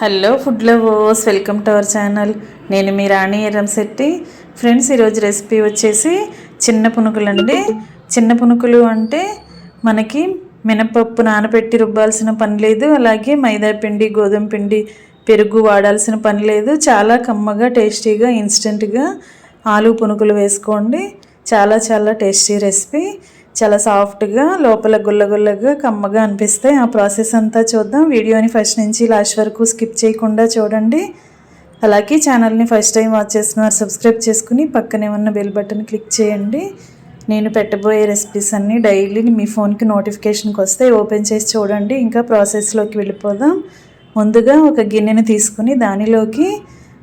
Hello food lovers welcome to our channel. నేను మీ Rani Erramsetti friends ఈరోజు రెసిపీ వచ్చేసి చిన్న పునుకులు అండి చిన్న పునుకులు అంటే మనకి మినపప్పు నానబెట్టి రుబ్బాల్సిన పని లేదు అలాగే మైదా పిండి గోధుమ పిండి పెరుగు వాడాల్సిన పని లేదు. చాలా కమ్మగా టేస్టీగా ఇన్స్టెంట్గా ఆలు పునుకులు వేసుకోండి. చాలా చాలా టేస్టీ రెసిపీ. చాలా సాఫ్ట్గా లోపల గుల్లగుల్లగా కమ్మగా అనిపిస్తాయి. ఆ ప్రాసెస్ అంతా చూద్దాం. వీడియోని ఫస్ట్ నుంచి లాస్ట్ వరకు స్కిప్ చేయకుండా చూడండి. అలాగే ఛానల్ని ఫస్ట్ టైం వాచ్ చేస్తున్నారు సబ్స్క్రైబ్ చేసుకుని పక్కనే ఉన్న బెల్ బటన్ క్లిక్ చేయండి. నేను పెట్టబోయే రెసిపీస్ అన్నీ డైలీ మీ ఫోన్కి నోటిఫికేషన్కి వస్తే ఓపెన్ చేసి చూడండి. ఇంకా ప్రాసెస్లోకి వెళ్ళిపోదాం. ముందుగా ఒక గిన్నెని తీసుకుని దానిలోకి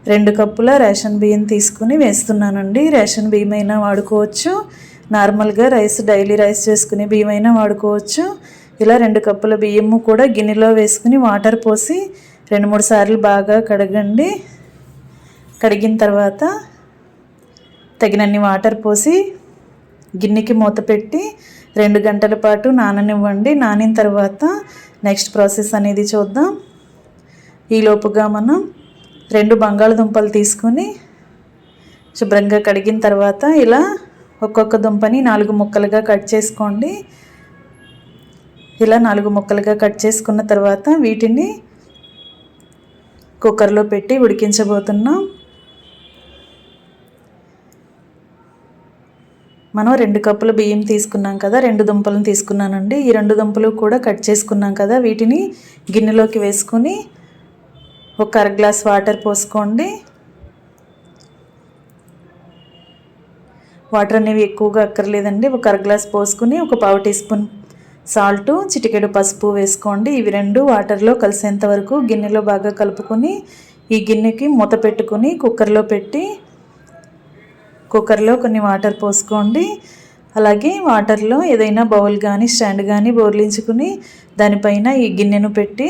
రెండు కప్పుల రేషన్ బియ్యం తీసుకుని వేస్తున్నానండి. రేషన్ బియ్యం అయినా వాడుకోవచ్చు. నార్మల్గా రైస్ డైలీ రైస్ చేసుకుని బియ్యం అయినా వాడుకోవచ్చు. ఇలా రెండు కప్పుల బియ్యము కూడా గిన్నెలో వేసుకుని వాటర్ పోసి రెండు మూడు సార్లు బాగా కడగండి. కడిగిన తర్వాత తగినన్ని వాటర్ పోసి గిన్నెకి మూత పెట్టి రెండు గంటల పాటు నాననివ్వండి. నానిన తర్వాత నెక్స్ట్ ప్రాసెస్ అనేది చూద్దాం. ఈలోపుగా మనం రెండు బంగాళదుంపలు తీసుకుని శుభ్రంగా కడిగిన తర్వాత ఇలా ఒక్కొక్క దుంపని నాలుగు ముక్కలుగా కట్ చేసుకోండి. ఇలా నాలుగు ముక్కలుగా కట్ చేసుకున్న తర్వాత వీటిని కుక్కర్లో పెట్టి ఉడికించబోతున్నాం. మనం రెండు కప్పుల బియ్యం తీసుకున్నాం కదా రెండు దుంపలను తీసుకున్నానండి. ఈ రెండు దుంపలు కూడా కట్ చేసుకున్నాం కదా వీటిని గిన్నెలోకి వేసుకొని ఒక అర గ్లాస్ వాటర్ పోసుకోండి. వాటర్ అనేవి ఎక్కువగా అక్కర్లేదండి. ఒక అర గ్లాస్ పోసుకుని ఒక పావు టీ స్పూన్ సాల్ట్ చిటికెడు పసుపు వేసుకోండి. ఇవి రెండు వాటర్లో కలిసేంత వరకు గిన్నెలో బాగా కలుపుకొని ఈ గిన్నెకి మూత పెట్టుకుని కుక్కర్లో పెట్టి కుక్కర్లో కొన్ని వాటర్ పోసుకోండి. అలాగే వాటర్లో ఏదైనా బౌల్ కానీ స్టాండ్ కానీ బోర్లించుకుని దానిపైన ఈ గిన్నెను పెట్టి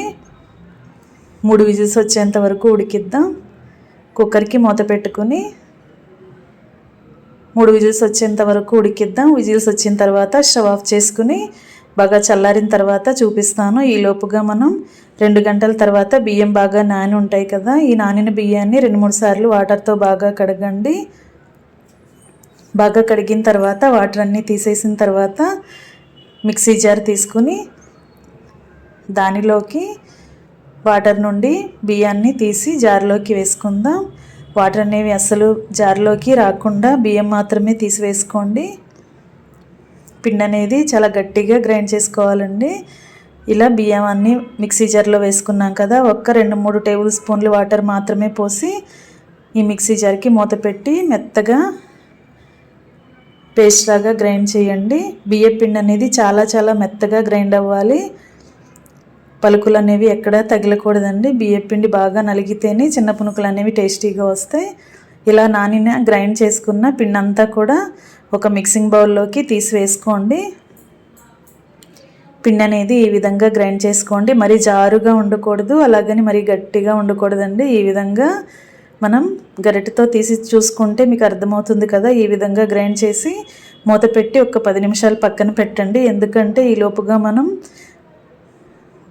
మూడు విజిల్స్ వచ్చేంత వరకు ఉడికిద్దాం. కుక్కర్కి మూత పెట్టుకుని మూడు విజిల్స్ వచ్చేంత వరకు ఉడికిద్దాం. విజిల్స్ వచ్చిన తర్వాత స్టవ్ ఆఫ్ చేసుకుని బాగా చల్లారిన తర్వాత చూపిస్తాను. ఈ లోపుగా మనం రెండు గంటల తర్వాత బియ్యం బాగా నాని ఉంటాయి కదా ఈ నానిన బియ్యాన్ని రెండు మూడు సార్లు వాటర్తో బాగా కడగండి. బాగా కడిగిన తర్వాత వాటర్ అన్నీ తీసేసిన తర్వాత మిక్సీ జార్ తీసుకుని దానిలోకి వాటర్ నుండి బియ్యాన్ని తీసి జార్లోకి వేసుకుందాం. వాటర్ అనేవి అస్సలు జార్లోకి రాకుండా బియ్యం మాత్రమే తీసివేసుకోండి. పిండి అనేది చాలా గట్టిగా గ్రైండ్ చేసుకోవాలండి. ఇలా బియ్యం అన్ని మిక్సీ జార్లో వేసుకున్నాం కదా ఒక్క రెండు మూడు టేబుల్ స్పూన్లు వాటర్ మాత్రమే పోసి ఈ మిక్సీ జార్కి మూత పెట్టి మెత్తగా పేస్ట్ లాగా గ్రైండ్ చేయండి. బియ్య పిండి అనేది చాలా చాలా మెత్తగా గ్రైండ్ అవ్వాలి. పలుకులు అనేవి ఎక్కడ తగిలకూడదండి. బియ్య పిండి బాగా నలిగితేనే చిన్న పునుకులు అనేవి టేస్టీగా వస్తాయి. ఇలా నానిన గ్రైండ్ చేసుకున్న పిండి అంతా కూడా ఒక మిక్సింగ్ బౌల్లోకి తీసివేసుకోండి. పిండి అనేది ఈ విధంగా గ్రైండ్ చేసుకోండి. మరి జారుగా ఉండకూడదు అలాగని మరి గట్టిగా ఉండకూడదండి. ఈ విధంగా మనం గరిటతో తీసి చూసుకుంటే మీకు అర్థమవుతుంది కదా ఈ విధంగా గ్రైండ్ చేసి మూత పెట్టి ఒక పది నిమిషాలు పక్కన పెట్టండి. ఎందుకంటే ఈ లోపుగా మనం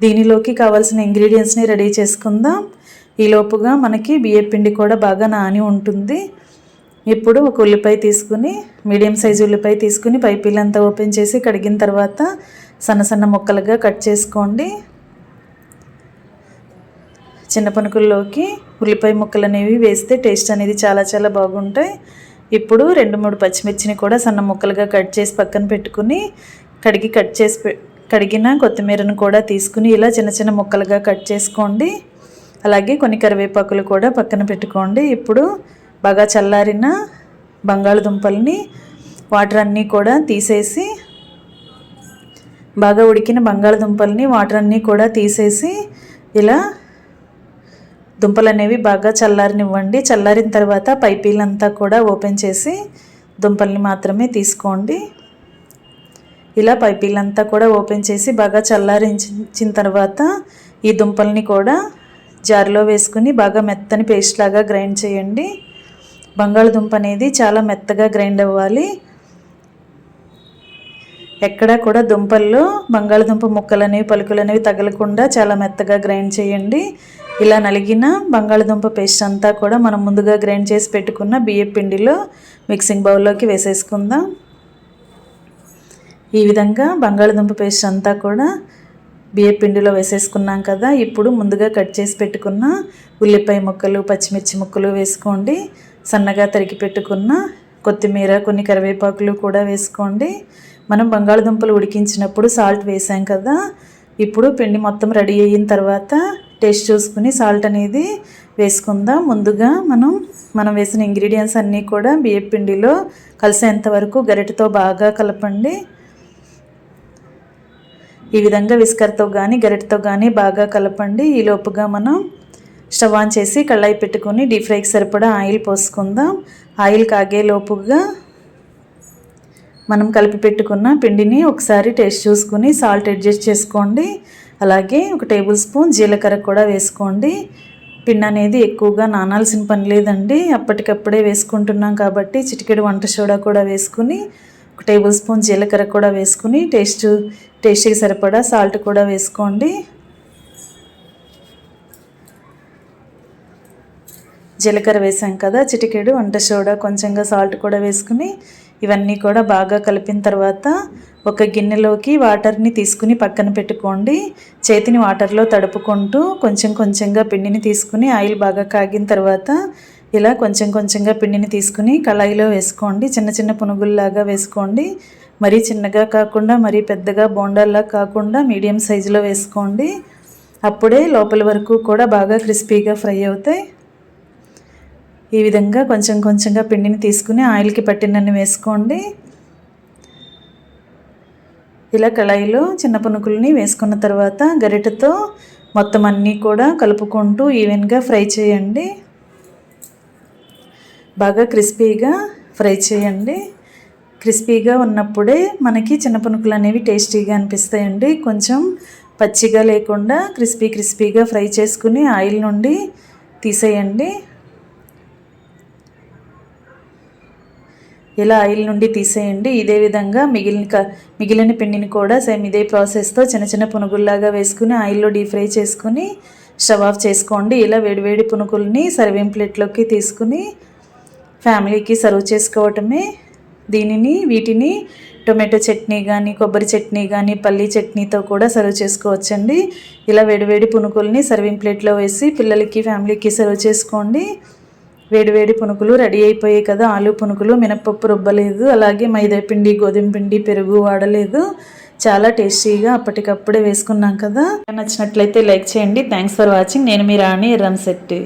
దీనిలోకి కావాల్సిన ఇంగ్రీడియంట్స్ని రెడీ చేసుకుందాం. ఈలోపుగా మనకి బియ్యం పిండి కూడా బాగా నాని ఉంటుంది. ఇప్పుడు ఒక ఉల్లిపాయ తీసుకుని మీడియం సైజు ఉల్లిపాయ తీసుకుని పైపీలంతా ఓపెన్ చేసి కడిగిన తర్వాత సన్న సన్న ముక్కలుగా కట్ చేసుకోండి. చిన్న పనుకుల్లోకి ఉల్లిపాయ ముక్కలు అనేవి వేస్తే టేస్ట్ అనేది చాలా చాలా బాగుంటాయి. ఇప్పుడు రెండు మూడు పచ్చిమిర్చిని కూడా సన్న ముక్కలుగా కట్ చేసి పక్కన పెట్టుకుని కడిగి కట్ చేసి కడిగిన కొత్తిమీరను కూడా తీసుకుని ఇలా చిన్న చిన్న ముక్కలుగా కట్ చేసుకోండి. అలాగే కొన్ని కరివేపాకులు కూడా పక్కన పెట్టుకోండి. ఇప్పుడు బాగా చల్లారిన బంగాళదుంపల్ని వాటర్ అన్నీ కూడా తీసేసి బాగా ఉడికిన బంగాళదుంపల్ని వాటర్ అన్నీ కూడా తీసేసి ఇలా దుంపలు అనేవి బాగా చల్లారనివ్వండి. చల్లారిన తర్వాత పైపీలంతా కూడా ఓపెన్ చేసి దుంపల్ని మాత్రమే తీసుకోండి. ఇలా పైపీలంతా కూడా ఓపెన్ చేసి బాగా చల్లారించిన తర్వాత ఈ దుంపల్ని కూడా జారిలో వేసుకుని బాగా మెత్తని పేస్ట్ లాగా గ్రైండ్ చేయండి. బంగాళదుంప అనేది చాలా మెత్తగా గ్రైండ్ అవ్వాలి. ఎక్కడా కూడా దుంపల్లో బంగాళదుంప ముక్కలు అనేవి పలుకులు అనేవి తగలకుండా చాలా మెత్తగా గ్రైండ్ చేయండి. ఇలా నలిగిన బంగాళదుంప పేస్ట్ అంతా కూడా మనం ముందుగా గ్రైండ్ చేసి పెట్టుకున్న బియ్య పిండిలో మిక్సింగ్ బౌల్లోకి వేసేసుకుందాం. ఈ విధంగా బంగాళదుంప పేస్ట్ అంతా కూడా బియ్య పిండిలో వేసేసుకున్నాం కదా. ఇప్పుడు ముందుగా కట్ చేసి పెట్టుకున్న ఉల్లిపాయ ముక్కలు పచ్చిమిర్చి ముక్కలు వేసుకోండి. సన్నగా తరిగి పెట్టుకున్న కొత్తిమీర కొన్ని కరివేపాకులు కూడా వేసుకోండి. మనం బంగాళదుంపలు ఉడికించినప్పుడు సాల్ట్ వేసాం కదా. ఇప్పుడు పిండి మొత్తం రెడీ అయిన తర్వాత టేస్ట్ చూసుకుని సాల్ట్ అనేది వేసుకుందాం. ముందుగా మనం మనం వేసిన ఇంగ్రీడియంట్స్ అన్నీ కూడా బియ్య పిండిలో కలిసేంత వరకు గరిటతో బాగా కలపండి. ఈ విధంగా విస్కర్తో కానీ గరిటతో కానీ బాగా కలపండి. ఈ లోపుగా మనం స్టవ్ ఆన్ చేసి కళ్ళాయి పెట్టుకొని డీప్ ఫ్రైకి సరిపడా ఆయిల్ పోసుకుందాం. ఆయిల్ కాగే లోపుగా మనం కలిపి పెట్టుకున్న పిండిని ఒకసారి టేస్ట్ చూసుకుని సాల్ట్ అడ్జస్ట్ చేసుకోండి. అలాగే ఒక టేబుల్ స్పూన్ జీలకర్ర కూడా వేసుకోండి. పిండి అనేది ఎక్కువగా నానాల్సిన పని లేదండి. అప్పటికప్పుడే వేసుకుంటున్నాం కాబట్టి చిటికెడు వంట సోడా కూడా వేసుకుని ఒక టేబుల్ స్పూన్ జీలకర్ర కూడా వేసుకుని టేస్ట్ టేస్ట్కి సరిపడా సాల్ట్ కూడా వేసుకోండి. జీలకర్ర వేసాం కదా చిటికెడు వంట సోడా కొంచెంగా సాల్ట్ కూడా వేసుకుని ఇవన్నీ కూడా బాగా కలిపిన తర్వాత ఒక గిన్నెలోకి వాటర్ని తీసుకుని పక్కన పెట్టుకోండి. చేతిని వాటర్లో తడుపుకుంటూ కొంచెం కొంచెంగా పిండిని తీసుకుని ఆయిల్ బాగా కాగిన తర్వాత ఇలా కొంచెం కొంచెంగా పిండిని తీసుకుని కళాయిలో వేసుకోండి. చిన్న చిన్న పునుగుల్లాగా వేసుకోండి. మరీ చిన్నగా కాకుండా మరీ పెద్దగా బోండాల్లా కాకుండా మీడియం సైజులో వేసుకోండి. అప్పుడే లోపల వరకు కూడా బాగా క్రిస్పీగా ఫ్రై అవుతాయి. ఈ విధంగా కొంచెం కొంచెంగా పిండిని తీసుకుని ఆయిల్కి పట్టినన్ని వేసుకోండి. ఇలా కళాయిలో చిన్న పునుకుల్ని వేసుకున్న తర్వాత గరిటతో మొత్తం అన్నీ కూడా కలుపుకుంటూ ఈవెన్గా ఫ్రై చేయండి. బాగా క్రిస్పీగా ఫ్రై చేయండి. క్రిస్పీగా ఉన్నప్పుడే మనకి చిన్న పునుకులు అనేవి టేస్టీగా అనిపిస్తాయండి. కొంచెం పచ్చిగా లేకుండా క్రిస్పీ క్రిస్పీగా ఫ్రై చేసుకుని ఆయిల్ నుండి తీసేయండి. ఇలా ఆయిల్ నుండి తీసేయండి. ఇదే విధంగా మిగిలిన మిగిలిన పిండిని కూడా సేమ్ ఇదే ప్రాసెస్తో చిన్న చిన్న పునుగుల్లాగా వేసుకుని ఆయిల్లో డీప్ ఫ్రై చేసుకుని స్టవ్ ఆఫ్ చేసుకోండి. ఇలా వేడివేడి పునుగుల్ని సర్వింగ్ ప్లేట్లోకి తీసుకుని ఫ్యామిలీకి సర్వ్ చేసుకోవటమే దీనిని వీటిని టొమాటో చట్నీ కానీ కొబ్బరి చట్నీ కానీ పల్లీ చట్నీతో కూడా సర్వ్ చేసుకోవచ్చండి. ఇలా వేడివేడి పునుకుల్ని సర్వింగ్ ప్లేట్లో వేసి పిల్లలకి ఫ్యామిలీకి సర్వ్ చేసుకోండి. వేడివేడి పునుకులు రెడీ అయిపోయాయి కదా ఆలు పునుకులు మినపప్పు రుబ్బలేదు అలాగే మైదా పిండి గోధుమ పిండి పెరుగు వాడలేదు. చాలా టేస్టీగా అప్పటికప్పుడే వేసుకున్నాం కదా. నచ్చినట్లయితే లైక్ చేయండి. థ్యాంక్స్ ఫర్ వాచింగ్ నేను మీ రాణి ఎర్రం శెట్టి